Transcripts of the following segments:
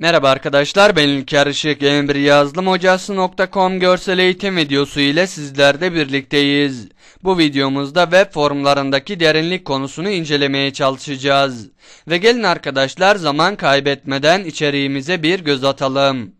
Merhaba arkadaşlar ben İlker Işık embriyazlımhocası.com görsel eğitim videosu ile sizlerle birlikteyiz. Bu videomuzda web forumlarındaki derinlik konusunu incelemeye çalışacağız. Ve gelin arkadaşlar zaman kaybetmeden içeriğimize bir göz atalım.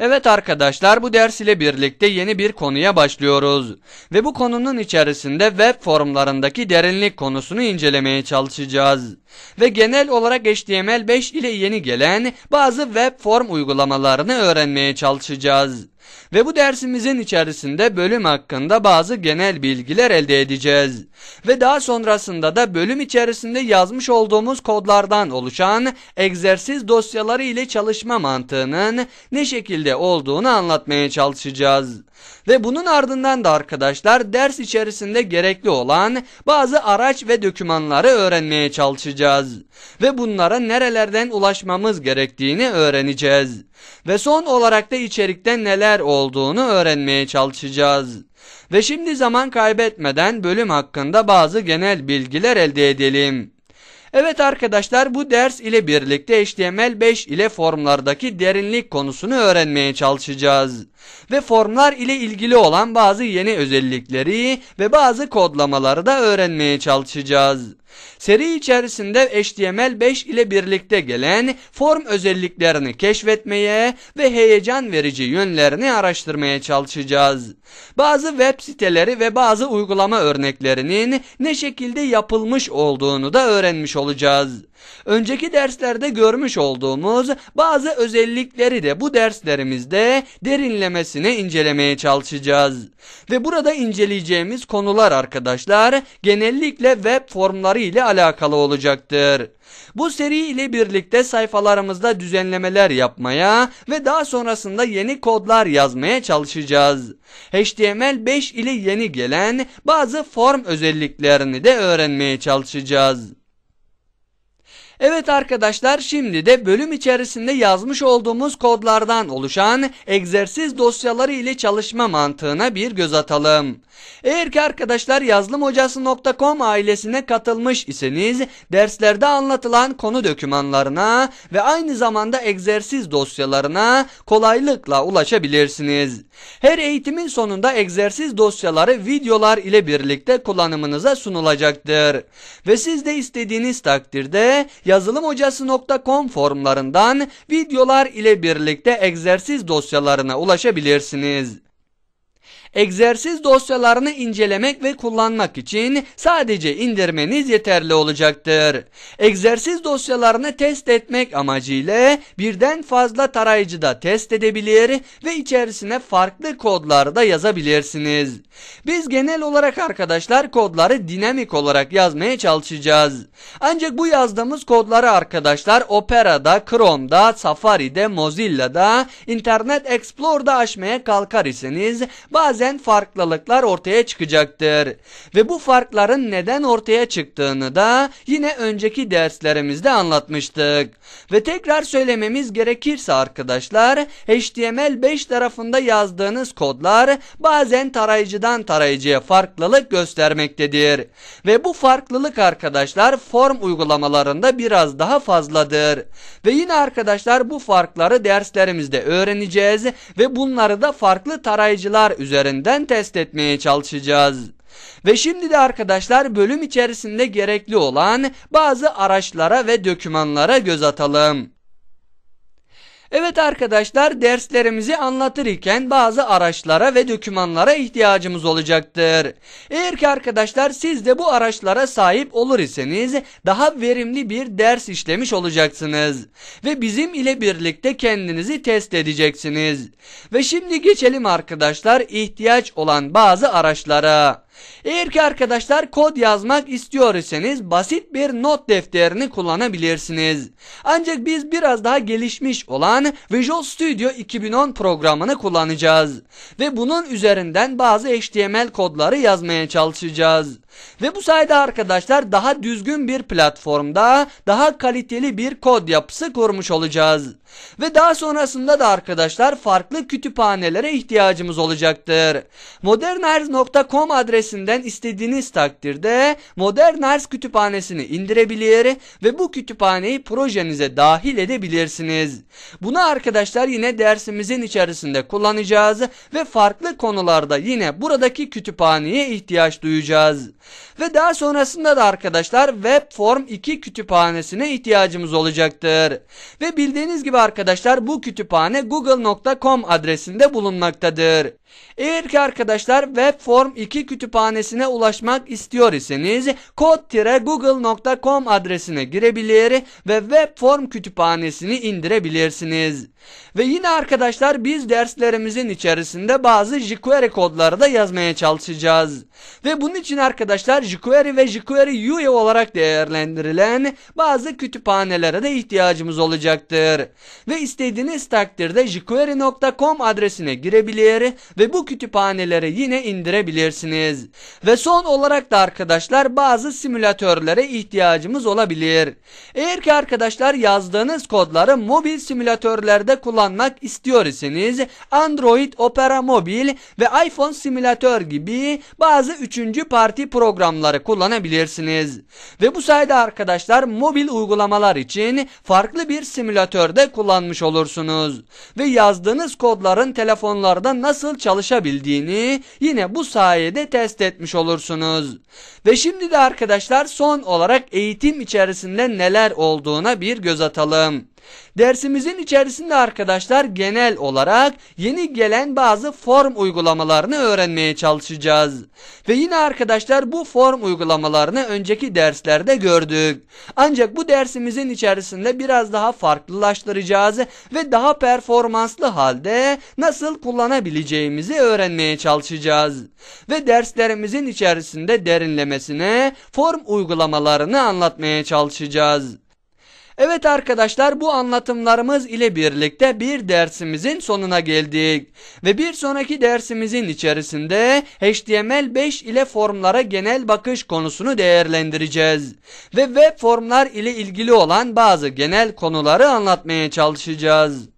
Evet arkadaşlar bu ders ile birlikte yeni bir konuya başlıyoruz. Ve bu konunun içerisinde web forumlarındaki derinlik konusunu incelemeye çalışacağız. Ve genel olarak HTML5 ile yeni gelen bazı web form uygulamalarını öğrenmeye çalışacağız. Ve bu dersimizin içerisinde bölüm hakkında bazı genel bilgiler elde edeceğiz. Ve daha sonrasında da bölüm içerisinde yazmış olduğumuz kodlardan oluşan egzersiz dosyaları ile çalışma mantığının ne şekilde olduğunu anlatmaya çalışacağız. Ve bunun ardından da arkadaşlar ders içerisinde gerekli olan bazı araç ve dokümanları öğrenmeye çalışacağız. Ve bunlara nerelerden ulaşmamız gerektiğini öğreneceğiz. Ve son olarak da içerikte neler olduğunu öğrenmeye çalışacağız. Ve şimdi zaman kaybetmeden bölüm hakkında bazı genel bilgiler elde edelim. Evet arkadaşlar bu ders ile birlikte HTML5 ile formlardaki derinlik konusunu öğrenmeye çalışacağız. Ve formlar ile ilgili olan bazı yeni özellikleri ve bazı kodlamaları da öğrenmeye çalışacağız. Seri içerisinde HTML5 ile birlikte gelen form özelliklerini keşfetmeye ve heyecan verici yönlerini araştırmaya çalışacağız. Bazı web siteleri ve bazı uygulama örneklerinin ne şekilde yapılmış olduğunu da öğrenmiş olacağız. Önceki derslerde görmüş olduğumuz bazı özellikleri de bu derslerimizde derinlemesine incelemeye çalışacağız. Ve burada inceleyeceğimiz konular arkadaşlar genellikle web formları ile alakalı olacaktır. Bu seri ile birlikte sayfalarımızda düzenlemeler yapmaya ve daha sonrasında yeni kodlar yazmaya çalışacağız. HTML5 ile yeni gelen bazı form özelliklerini de öğrenmeye çalışacağız. Evet arkadaşlar şimdi de bölüm içerisinde yazmış olduğumuz kodlardan oluşan egzersiz dosyaları ile çalışma mantığına bir göz atalım. Eğer ki arkadaşlar yazılımhocası.com ailesine katılmış iseniz derslerde anlatılan konu dokümanlarına ve aynı zamanda egzersiz dosyalarına kolaylıkla ulaşabilirsiniz. Her eğitimin sonunda egzersiz dosyaları videolar ile birlikte kullanımınıza sunulacaktır. Ve siz de istediğiniz takdirde yazılımhocası.com forumlarından videolar ile birlikte egzersiz dosyalarına ulaşabilirsiniz. Egzersiz dosyalarını incelemek ve kullanmak için sadece indirmeniz yeterli olacaktır. Egzersiz dosyalarını test etmek amacıyla birden fazla tarayıcıda test edebilir ve içerisine farklı kodlar da yazabilirsiniz. Biz genel olarak arkadaşlar kodları dinamik olarak yazmaya çalışacağız. Ancak bu yazdığımız kodları arkadaşlar Opera'da, Chrome'da, Safari'de, Mozilla'da, Internet Explorer'da açmaya kalkar iseniz bazen bazen farklılıklar ortaya çıkacaktır. Ve bu farkların neden ortaya çıktığını da yine önceki derslerimizde anlatmıştık. Ve tekrar söylememiz gerekirse arkadaşlar HTML5 tarafında yazdığınız kodlar bazen tarayıcıdan tarayıcıya farklılık göstermektedir. Ve bu farklılık arkadaşlar form uygulamalarında biraz daha fazladır. Ve yine arkadaşlar bu farkları derslerimizde öğreneceğiz ve bunları da farklı tarayıcılar üzerinde üzerinden test etmeye çalışacağız. Ve şimdi de arkadaşlar bölüm içerisinde gerekli olan bazı araçlara ve dokümanlara göz atalım. Evet arkadaşlar derslerimizi anlatırken bazı araçlara ve dokümanlara ihtiyacımız olacaktır. Eğer ki arkadaşlar siz de bu araçlara sahip olur iseniz daha verimli bir ders işlemiş olacaksınız. Ve bizim ile birlikte kendinizi test edeceksiniz. Ve şimdi geçelim arkadaşlar ihtiyaç olan bazı araçlara. Eğer ki arkadaşlar kod yazmak istiyorsanız basit bir not defterini kullanabilirsiniz. Ancak biz biraz daha gelişmiş olan Visual Studio 2010 programını kullanacağız. Ve bunun üzerinden bazı HTML kodları yazmaya çalışacağız. Ve bu sayede arkadaşlar daha düzgün bir platformda daha kaliteli bir kod yapısı kurmuş olacağız. Ve daha sonrasında da arkadaşlar farklı kütüphanelere ihtiyacımız olacaktır. moderners.com adresinden istediğiniz takdirde Moderners kütüphanesini indirebilir ve bu kütüphaneyi projenize dahil edebilirsiniz. Bunu arkadaşlar yine dersimizin içerisinde kullanacağız ve farklı konularda yine buradaki kütüphaneye ihtiyaç duyacağız. Ve daha sonrasında da arkadaşlar Webform 2 kütüphanesine ihtiyacımız olacaktır. Ve bildiğiniz gibi arkadaşlar bu kütüphane google.com adresinde bulunmaktadır. Eğer ki arkadaşlar Webform 2 kütüphanesine ulaşmak istiyor iseniz kod-google.com adresine girebilir ve Webform kütüphanesini indirebilirsiniz. Ve yine arkadaşlar biz derslerimizin içerisinde bazı jQuery kodları da yazmaya çalışacağız. Ve bunun için arkadaşlar jQuery ve jQuery UI olarak değerlendirilen bazı kütüphanelere de ihtiyacımız olacaktır. Ve istediğiniz takdirde jQuery.com adresine girebilir ve bu kütüphaneleri yine indirebilirsiniz. Ve son olarak da arkadaşlar bazı simülatörlere ihtiyacımız olabilir. Eğer ki arkadaşlar yazdığınız kodları mobil simülatörlerde kullanmak istiyor iseniz Android Opera Mobil ve iPhone simülatör gibi bazı üçüncü parti programları kullanabilirsiniz. Ve bu sayede arkadaşlar mobil uygulamalar için farklı bir simülatörde kullanmış olursunuz. Ve yazdığınız kodların telefonlarda nasıl çalışabildiğini yine bu sayede test etmiş olursunuz. Ve şimdi de arkadaşlar son olarak eğitim içerisinde neler olduğuna bir göz atalım. Dersimizin içerisinde arkadaşlar genel olarak yeni gelen bazı form uygulamalarını öğrenmeye çalışacağız. Ve yine arkadaşlar bu form uygulamalarını önceki derslerde gördük. Ancak bu dersimizin içerisinde biraz daha farklılaştıracağız ve daha performanslı halde nasıl kullanabileceğimizi öğrenmeye çalışacağız. Ve derslerimizin içerisinde derinlemesine form uygulamalarını anlatmaya çalışacağız. Evet arkadaşlar bu anlatımlarımız ile birlikte bir dersimizin sonuna geldik. Ve bir sonraki dersimizin içerisinde HTML5 ile formlara genel bakış konusunu değerlendireceğiz. Ve web formlar ile ilgili olan bazı genel konuları anlatmaya çalışacağız.